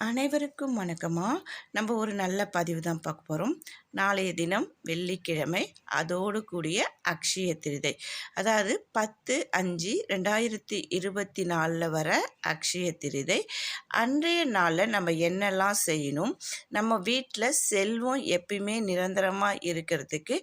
அனைவருக்கும் வணக்கமாக நம்ம ஒரு நல்ல பதிவு தான் பார்க்க போகிறோம் நாளைய தினம் வெள்ளிக்கிழமை அதோடு கூடிய அக்ஷய திருதை. அதாவது பத்து அஞ்சு ரெண்டாயிரத்தி இருபத்தி நாலில் வர அக்ஷய திருதை. அன்றைய நாளில் நம்ம என்னெல்லாம் செய்யணும்? நம்ம வீட்டில் செல்வம் எப்பயுமே நிரந்தரமாக இருக்கிறதுக்கு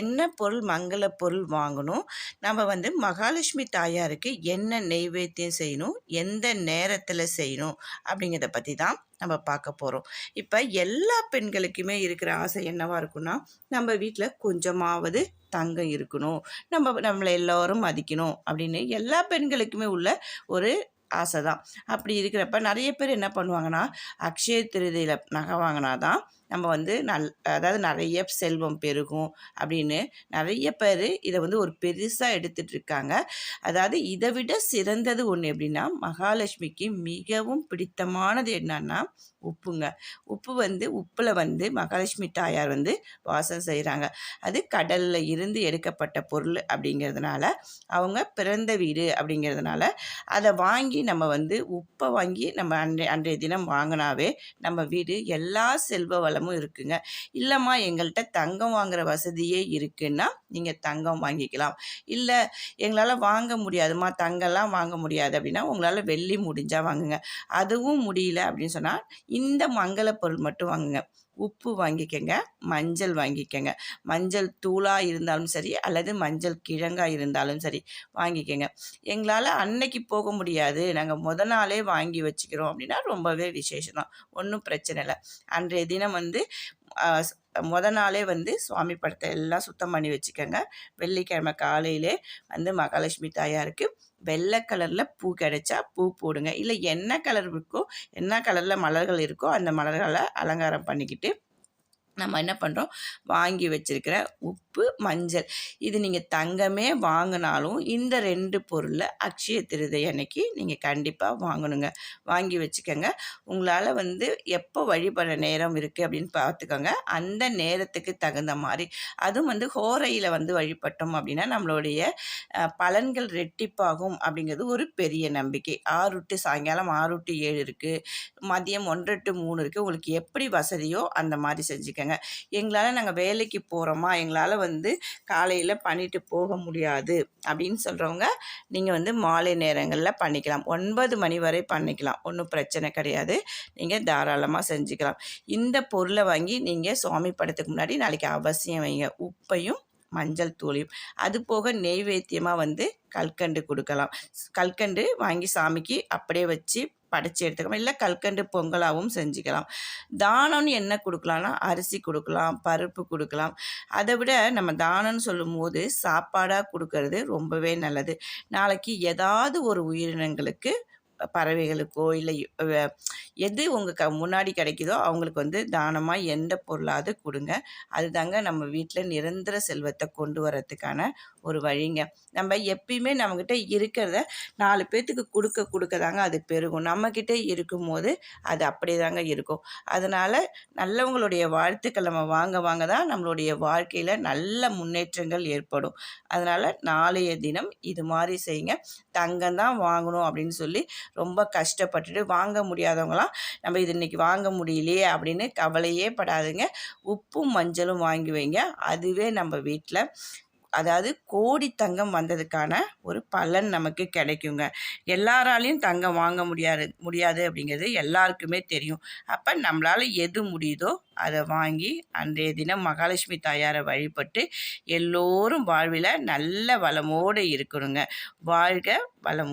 என்ன பொருள் மங்கள பொருள் வாங்கணும்? நம்ம வந்து மகாலட்சுமி தாயாருக்கு என்ன நெய்வேத்தியம் செய்யணும்? எந்த நேரத்தில் செய்யணும்? அப்படிங்கிறத பற்றி தான் நம்ம பார்க்க போகிறோம் இப்போ எல்லா பெண்களுக்குமே இருக்கிற ஆசை என்னவாக இருக்குன்னா நம்ம வீட்டில் கொஞ்சமாவது தங்கம் இருக்கணும். நம்ம நம்மளை எல்லோரும் மதிக்கணும் அப்படின்னு எல்லா பெண்களுக்குமே உள்ள ஒரு ஆசை தான் அப்படி இருக்கிறப்ப நிறைய பேர் என்ன பண்ணுவாங்கன்னா அக்ஷய திருதியில் நகை வாங்கினா தான் நம்ம வந்து நல் அதாவது நிறைய செல்வம் பெருகும் அப்படின்னு நிறைய பேர் இதை வந்து ஒரு பெருசாக எடுத்துகிட்டு இருக்காங்க அதாவது இதை விட சிறந்தது ஒன்று எப்படின்னா மகாலட்சுமிக்கு மிகவும் பிடித்தமானது என்னன்னா உப்புங்க. உப்பு வந்து உப்பில் வந்து மகாலட்சுமி தாயார் வந்து வாசம் செய்கிறாங்க அது கடலில் இருந்து எடுக்கப்பட்ட பொருள் அப்படிங்கிறதுனால அவங்க பிறந்த வீடு அப்படிங்கிறதுனால அதை வாங்கி நம்ம வந்து உப்பை வாங்கி நம்ம அன்றைய அன்றைய தினம் வாங்கினாவே நம்ம வீடு எல்லா செல்வ வளமும் இருக்குங்க. இல்லைம்மா எங்கள்கிட்ட தங்கம் வாங்குற வசதியே இருக்குன்னா நீங்கள் தங்கம் வாங்கிக்கலாம். இல்லை எங்களால் வாங்க முடியாதுமா தங்கம்லாம் வாங்க முடியாது அப்படின்னா உங்களால் வெள்ளி முடிஞ்சால் வாங்குங்க. அதுவும் முடியல அப்படின்னு சொன்னால் இந்த மங்கள பொருள் மட்டும் வாங்குங்க. உப்பு வாங்கிக்கங்க மஞ்சள் வாங்கிக்கங்க. மஞ்சள் தூளாக இருந்தாலும் சரி அல்லது மஞ்சள் கிழங்காக இருந்தாலும் சரி வாங்கிக்கங்க. எங்களால் அன்னைக்கு போக முடியாது. நாங்கள் முத நாளே வாங்கி வச்சுக்கிறோம் அப்படின்னா ரொம்பவே விசேஷம் தான் ஒன்றும் பிரச்சனை இல்லை. அன்றைய தினம் வந்து முத நாளே வந்து சுவாமி படத்தை எல்லாம் சுத்தம் பண்ணி வச்சுக்கோங்க. வெள்ளிக்கிழமை காலையிலே வந்து மகாலட்சுமி தாயாருக்கு வெள்ளை கலரில் பூ கிடைச்சா பூ போடுங்க. இல்லை என்ன கலர் இருக்கோ என்ன கலரில் மலர்கள் இருக்கோ அந்த மலர்களை அலங்காரம் பண்ணிக்கிட்டு நம்ம என்ன பண்ணுறோம் வாங்கி வச்சுருக்கிற உப்பு மஞ்சள். இது நீங்கள் தங்கமே வாங்கினாலும் இந்த ரெண்டு பொருளை அக்ஷய திருதை அன்னைக்கு நீங்கள் கண்டிப்பாக வாங்கணுங்க. வாங்கி வச்சுக்கோங்க. உங்களால் வந்து எப்போ வழிபட நேரம் இருக்குது அப்படின்னு பார்த்துக்கோங்க. அந்த நேரத்துக்கு தகுந்த மாதிரி. அதுவும் வந்து ஹோரையில் வந்து வழிபட்டோம் அப்படின்னா நம்மளுடைய பலன்கள் ரெட்டிப்பாகும் அப்படிங்கிறது ஒரு பெரிய நம்பிக்கை. ஆறு டு சாயங்காலம் ஆறு டு ஏழு இருக்குது மதியம் ஒன்று டு மூணு இருக்குது உங்களுக்கு எப்படி வசதியோ அந்த மாதிரி செஞ்சுக்கோங்க. கேட்குறாங்க எங்களால் நாங்கள் வேலைக்கு போகிறோமா எங்களால் வந்து காலையில் பண்ணிட்டு போக முடியாது. அப்படின்னு சொல்கிறவங்க நீங்கள் வந்து மாலை நேரங்களில் பண்ணிக்கலாம். ஒன்பது மணி வரை பண்ணிக்கலாம். ஒன்றும் பிரச்சனை கிடையாது. நீங்கள் தாராளமாக செஞ்சுக்கலாம். இந்த பொருளை வாங்கி நீங்கள் சுவாமி படத்துக்கு முன்னாடி நாளைக்கு அவசியம் வைங்க. உப்பையும் மஞ்சள் தூளியும் அது போக நெய்வேத்தியமாக வந்து கல்கண்டு கொடுக்கலாம். கல்கண்டு வாங்கி சாமிக்கு அப்படியே வச்சு படைச்சி எடுத்துக்கலாம். இல்லை கல்கண்டு பொங்கலாகவும் செஞ்சுக்கலாம். தானம்னு என்ன கொடுக்கலாம்னா அரிசி கொடுக்கலாம் பருப்பு கொடுக்கலாம். அதை விட நம்ம தானம்னு சொல்லும்போது சாப்பாடாக கொடுக்கறது ரொம்பவே நல்லது. நாளைக்கு ஏதாவது ஒரு உயிரினங்களுக்கு பறவைகளுக்கோ இல்லை எது உங்கள் க முன்னாடி கிடைக்குதோ அவங்களுக்கு வந்து தானமாக எந்த பொருளாவது கொடுங்க. அதுதாங்க நம்ம வீட்டில் நிரந்தர செல்வத்தை கொண்டு வரத்துக்கான ஒரு வழிங்க. நம்ம எப்பயுமே நம்மக்கிட்ட இருக்கிறத நாலு பேர்த்துக்கு கொடுக்க கொடுக்க தாங்க அது பெருகும். நம்மக்கிட்ட இருக்கும்போது அது அப்படியே தாங்க இருக்கும். அதனால் நல்லவங்களுடைய வாழ்த்துக்கள் நம்ம வாங்க வாங்க தான் நம்மளுடைய வாழ்க்கையில் நல்ல முன்னேற்றங்கள் ஏற்படும். அதனால் நாளைய தினம் இது மாதிரி செய்யுங்க. தங்கம் தான் வாங்கணும் அப்படின்னு சொல்லி ரொம்ப கஷ்டப்பட்டுட்டு வாங்க முடியாதவங்களாம் நம்ம இது இன்றைக்கி வாங்க முடியலையே அப்படின்னு கவலையே படாதுங்க. உப்பும் மஞ்சளும் வாங்கி வைங்க. அதுவே நம்ம வீட்டில் அதாவது கோடி தங்கம் வந்ததுக்கான ஒரு பலன் நமக்கு கிடைக்குங்க. எல்லாராலையும் தங்கம் வாங்க முடியாது முடியாது அப்படிங்கிறது எல்லாருக்குமே தெரியும். அப்போ நம்மளால் எது முடியுதோ அதை வாங்கி அன்றைய தினம் மகாலட்சுமி தாயாரை வழிபட்டு எல்லோரும் வாழ்வில் நல்ல வளமோடு இருக்கணுங்க. வாழ்க வளமுடன்.